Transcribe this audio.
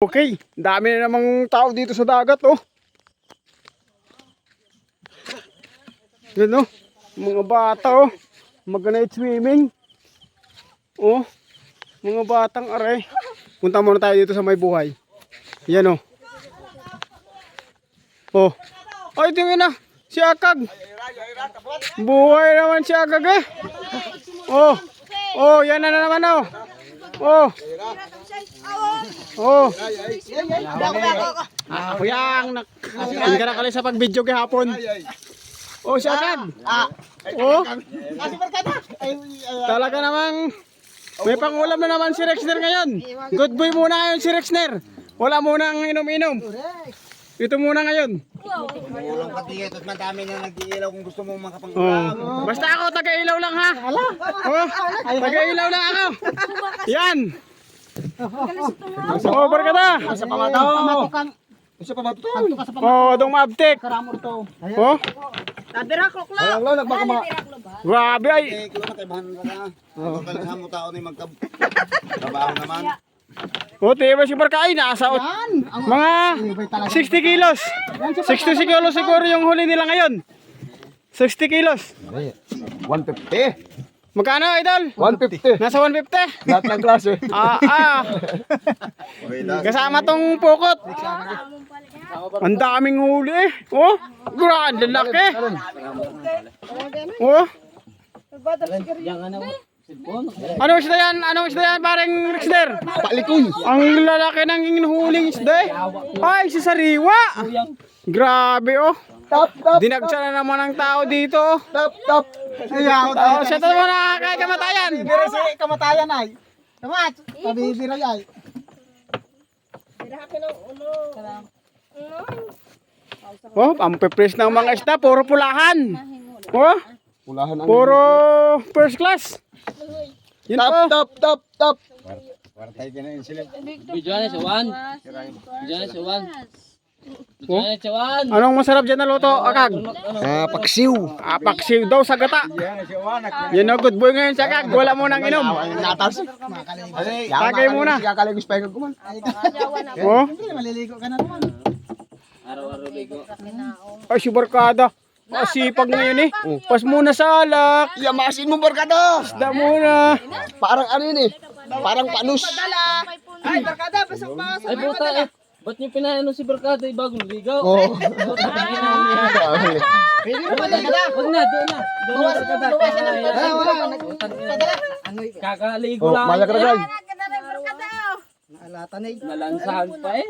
Okay, dami na namang tao dito sa dagat, oh. Yan, oh. Mga bata, oh. Mag-night swimming. Oh. Mga batang aray. Punta muna tayo dito sa may buhay. Yan, oh. Oh. Ay, tingin na. Si Akag. Buhay naman si Akag, eh. Oh. Oh, yan na naman, oh. Oh. Oh. Ah, kuyang nak. Hindi ka nakali sa pag-video kahapon. Oh, siya agad. Oh. Talaga namang may pangulam na naman si Rexner ngayon. Good boy muna ngayon si Rexner. Wala muna ang inom-inom. Ito muna ngayon. Ulang pati ito at madami na nag-iilaw kung gusto mo makapang Oh. Basta ako taga-ilaw lang ha. Oh, taga-ilaw lang ako. Yan. Oh, barkada. Sa pamataw! Sa pamataw! Oh, dong mabtik. Oh, Alam lo, nagbaka mga... grabe ay. Eh, kilo na kaibahan ka na. Ito talaga mo tao na magkab... Trabaho naman. Oh, tiba si Barkay nasa ot- mga 60 kilos. 60 kilos siguro yung huli nila ngayon. 60 kilos. 150! Magkano, idol? 150! Nasa 150? Lahat ng klase. Ah, ah. Kasama tong pukot. Ang daming huli eh. Oh, grand laki. Oh. Ano isda yan? Anong isda yan? Parang Rexner? Palikoy! Ang lalaki ng hinuhuling isda eh. Ay, si Sariwa. Grabe oh. Top, top, Dinagsa na naman ang tao dito. top, top! Ayan! Oh, siya to muna kay kamatayan. Bibira si kamatayan ay! Tamat! Pabibira ay! Oh, ang pepres ng mga isda, puro pulahan. Oh, Pulahan ang... puro first class. Yun Top, po. top, top, top! Video na na sa. Video na sa one. Anong masarap dyan na luto, Akag? Ah, paksiw! Apaksiw daw sa gata. Yan o, good boy ngayon si Akag. Wala mo nang inom. Tagay muna. Kakaligos pa yung kuman. Oh, Maliligo ka na naman. Araw-araw bigo. ay si Barkada. Masipag ngayon eh. Pas muna sa alak. Yamasin mo, barkada! Isda muna. Parang ano yun eh. Parang panus. Ay puta eh. Ba't niyo pinaano si Barkada eh bagong ligaw? Oo. Huwag na, doon na. Doon na Barkada. Kakaligo Oh, lang. malak na guys. Nalansahan pa eh.